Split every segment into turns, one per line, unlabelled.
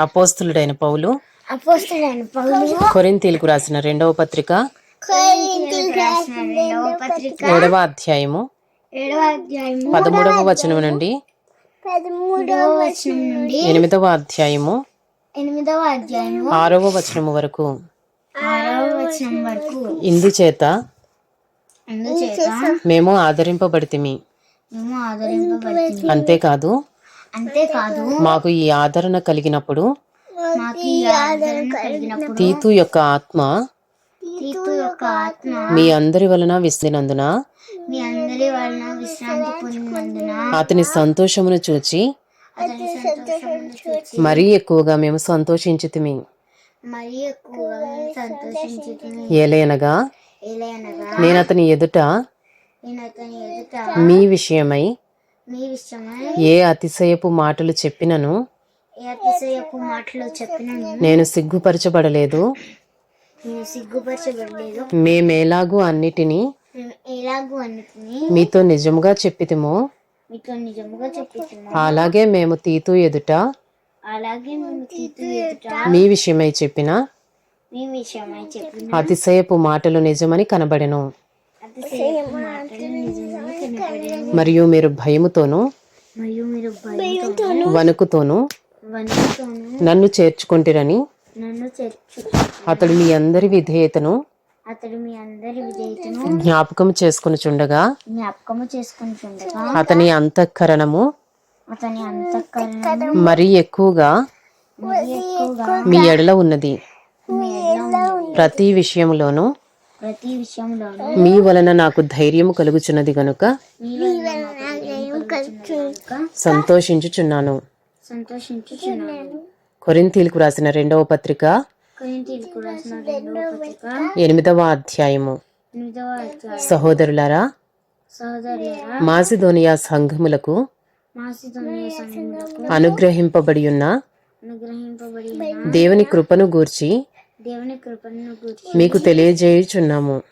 అపోస్తులుడైన పౌలు.
అపోస్తులైన పౌలు.
కొరింతీలకు రాసిన రెండవ పత్రిక.
కొరింథీయులకు రాసిన రెండవ పత్రిక.
ఏడవ అధ్యాయము.
ఏడవ అధ్యాయము.
పదమూడవ వచనం నుండి.
పదమూడవ వచనం నుండి.
ఎనిమిదవ అధ్యాయము.
ఎనిమిదవ అధ్యాయము.
ఆరవ వచనము వరకు.
ఆరవ వచనం వరకు.
ఇందుచేత మేము ఆదరింపబడితిమి.
మేము ఆదరింపబడుతుంది
అంతేకాదు
అంతేకాదు
మాకు ఈ ఆదరణ కలిగినప్పుడు తీతు యొక్క ఆత్మ
తీతు యొక్క ఆత్మ
మీ అందరి వలన విసినందున
మీ అందరి వలన విశ్రాంతి పొందినందున
అతని సంతోషమును చూచి మరీ ఎక్కువగా మేము సంతోషించితిమి.
మరీ ఎక్కువగా మేము సంతోషించుతుంది
ఏలయనగా
ఏలైనగా
నేను అతని ఎదుట మీ విషయమై ఏ అతిశయపు మాటలు చెప్పినను? నేను సిగ్గుపరచబడలేదు. మేమేలాగూ అన్నిటినీ మీతో నిజముగా చెప్పితిమో? అలాగే మేము తీతు ఎదుట
అలాగే
మీ విషయమై చెప్పిన? అతిశయపు మాటలు నిజమని కనబడెను. మరియు మీరు భయముతోనూ
మరియు మీరు భయంతోను
వణుకుతోనూ
వణుకుతోను
నన్ను చేర్చుకుంటిరని
నన్ను చేర్చు
అతడు మీ అందరి విధేయతను
అతడు మీ అందరి విజేతను
జ్ఞాపకం చేసుకునిచుండగా
జ్ఞాపకము చేసుకుని చూడగా
అతని అంతఃకరణము
అతని అంతఃకరణ
మరీ ఎక్కువగా మీ ఎడల ఉన్నది. ప్రతి విషయంలోనూ
ప్రతి విషయంలోనూ.
మీ వలన నాకు ధైర్యము కలుగుచున్నది గనుక
మీ వలన నాకు ధైర్యం కలుగుచున్నది కనుక
సంతోషించుచున్నాను.
సంతోషించుచున్నాను.
కొరింథీలకు రాసిన రెండవ పత్రిక
కొరింథీయులకు రాసిన రెండవ పత్రిక
ఎనిమిదవ అధ్యాయము.
ఎనిమిదవ అధ్యాయం.
సహోదరులారా
సహోదరులారా
మాసిదోనియా సంఘములకు
మాసిదోనియ సంఘములకు
అనుగ్రహింపబడి ఉన్న
అనుగ్రహింపబడి ఉన్న
దేవుని కృపను గూర్చి
దేవుని కృపను
మీకు తెలియజేయుచున్నాము.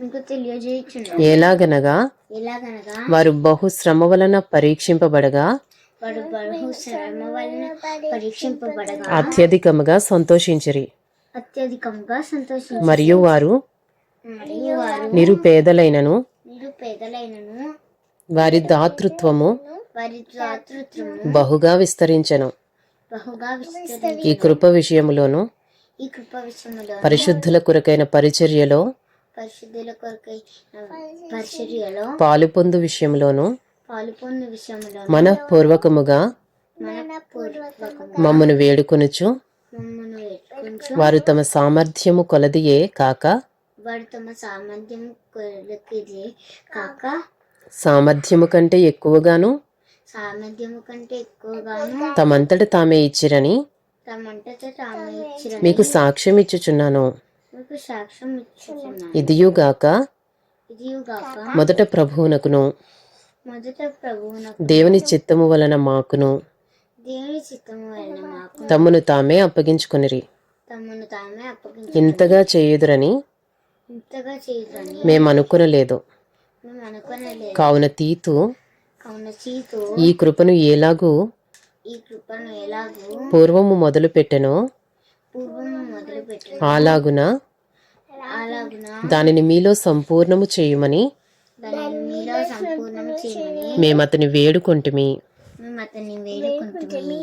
మీకు
ఎలాగనగా?
ఎలాగనగా?
వారు బహు శ్రమ వలన పరీక్షింపబడగా?
వాడు బహు శ్రమ వలన పరీక్షింపబడగా?
అత్యధికముగా సంతోషించిరి.
అత్యధికంగా సంతోషించి
మరియు వారు
మరియు వారు
నిరుపేదలైనను?
నిరుపేదలైనను?
వారి దాతృత్వము
వారి దాతృత్వము
బహుగా విస్తరించెను.
బహుగా
ఈ కృప విషయములోను
ఈ కృప విషయంలో
పరిశుద్ధుల కొరకైన పరిచర్యలో
పరిశుద్ధుల కొరకై పరిచర్యలో
పాలు పొందు విషయంలోను
పాలు పొందు విషయంలో
మనఃపూర్వకముగా
మన పూర్వకము
మమ్మను వేడుకొనుచు వారు తమ సామర్థ్యము కొలదియే కాక
వాడు తమ సామర్థ్యం కాక
సామర్థ్యము కంటే ఎక్కువగాను
సామర్థ్యము కంటే ఎక్కువగాను
తమంతట తామే ఇచ్చిరని మీకు సాక్ష్యం ఇచ్చుచున్నాను. ఇదియుగాక మొదట ప్రభువునకును దేవుని చిత్తము వలన మాకును తమ్మును తామే అప్పగించుకొనిరి.
తమను తామే అప్పగించి
ఇంతగా చేయుదురని మేము అనుకునలేదు. కావున తీతు ఈ కృపను ఎలాగూ
ఈ కృపను ఎలాగూ
పూర్వము మొదలు పెట్టెనో
పూర్వము
అలాగున?
అలాగున?
దానిని మీలో సంపూర్ణము చేయుమని
దానిని మీలో సంపూర్ణం చేయమని
మేము అతని వేడుకొంటిమి.
మేము అతన్ని వేడుకుంటున్నాము